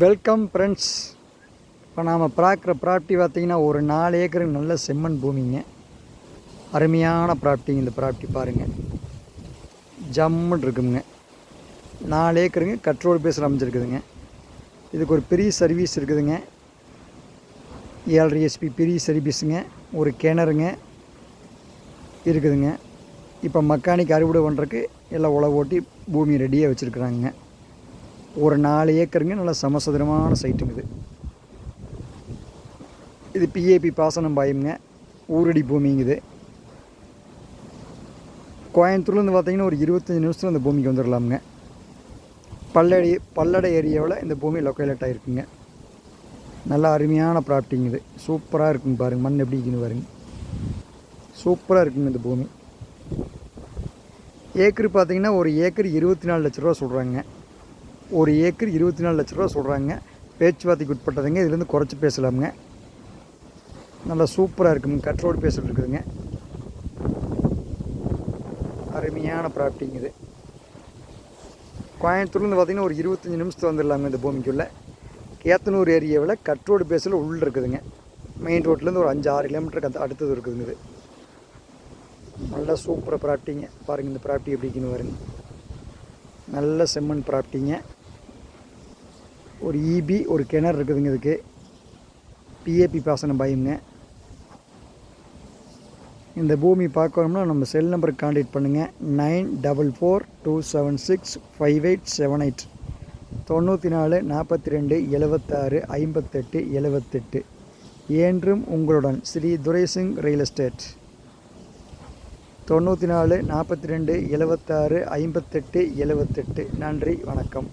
Welcome friends. இப்போ நாம் பார்க்குற ப்ராப்பர்ட்டி பார்த்தீங்கன்னா ஒரு நாலு ஏக்கருக்கு நல்ல செம்மண் பூமிங்க. அருமையான ப்ராப்பர்ட்டிங்க இந்த ப்ராப்பர்ட்டி பாருங்கள் ஜம்முன்னு இருக்குங்க. நாலு ஏக்கருங்க கட்ரோல் பேஸில் அமைஞ்சிருக்குதுங்க. இதுக்கு ஒரு பெரிய சர்வீஸ் இருக்குதுங்க. ஏழரை எஸ்பி பெரிய சர்வீஸுங்க ஒரு கிணறுங்க இருக்குதுங்க. இப்போ மக்கானிக் அறுவடை பண்ணுறக்கு எல்லாம் உழவு ஓட்டி பூமி ரெடியாக வச்சுருக்குறாங்க. ஒரு நாலு ஏக்கருங்க நல்ல சமசதுரமான சைட்டுங்க இது. இது பிஏபி பாசனம் பாயுங்க. ஊரடி பூமிங்குது கோயம்புத்தூர்லேருந்து பார்த்தீங்கன்னா ஒரு இருபத்தஞ்சி நிமிஷத்தில் அந்த பூமிக்கு வந்துடலாமுங்க பல்லடி பல்லடை ஏரியாவில் இந்த பூமி லொக்கேலேட் ஆகிருக்குங்க நல்லா அருமையான ப்ராப்பர்ட்டிங்க இது. சூப்பராக இருக்குங்க பாருங்கள் மண் எப்படி இருக்குன்னு பாருங்க. சூப்பராக இருக்குங்க இந்த பூமி. ஏக்கர் பார்த்தீங்கன்னா ஒரு ஏக்கர் இருபத்தி நாலு லட்ச ரூபா சொல்கிறாங்க ஒரு ஏக்கர் இருபத்தி நாலு லட்ச ரூபா சொல்கிறாங்க பேச்சுவார்த்தைக்கு உட்பட்டதுங்க. இதுலேருந்து குறைச்சி பேசலாமுங்க. நல்லா சூப்பராக இருக்குங்க. கட் ரோடு இருக்குதுங்க. அருமையான ப்ராப்பர்ட்டிங்க இது. கோயம்புத்தூர்லேருந்து பார்த்திங்கன்னா ஒரு இருபத்தஞ்சி நிமிஷத்தில் வந்துடலாங்க இந்த பூமிக்குள்ளே. கேத்தனூர் ஏரியாவில் கட் ரோடு பேஸில் உள்ள இருக்குதுங்க. மெயின் ரோட்லேருந்து ஒரு அஞ்சு ஆறு கிலோமீட்டருக்கு அந்த அடுத்தது இருக்குதுங்க இது. நல்லா சூப்பராக ப்ராப்பர்ட்டிங்க பாருங்கள் இந்த ப்ராப்பர்ட்டி எப்படி இருக்குன்னு பாருங்க. நல்ல செம்மண் ப்ராப்பர்ட்டிங்க ஒரு இபி ஒரு கிணறு இருக்குதுங்க இதுக்கு. பிஏபி பாசனம் பயம்ங்க. இந்த பூமி பார்க்கணும்னா நம்ம செல் நம்பருக்கு காண்டாக்ட் பண்ணுங்கள் nine double four two seven six five eight seven eight. தொண்ணூற்றி நாலு நாற்பத்தி ரெண்டு எழுபத்தாறு ஐம்பத்தெட்டு எழுபத்தெட்டு என்றும் உங்களுடன் ஸ்ரீ துரைசிங் ரியல் எஸ்டேட் தொண்ணூற்றி நாலு நாற்பத்தி ரெண்டு எழுபத்தாறு ஐம்பத்தெட்டு எழுபத்தெட்டு நன்றி வணக்கம்.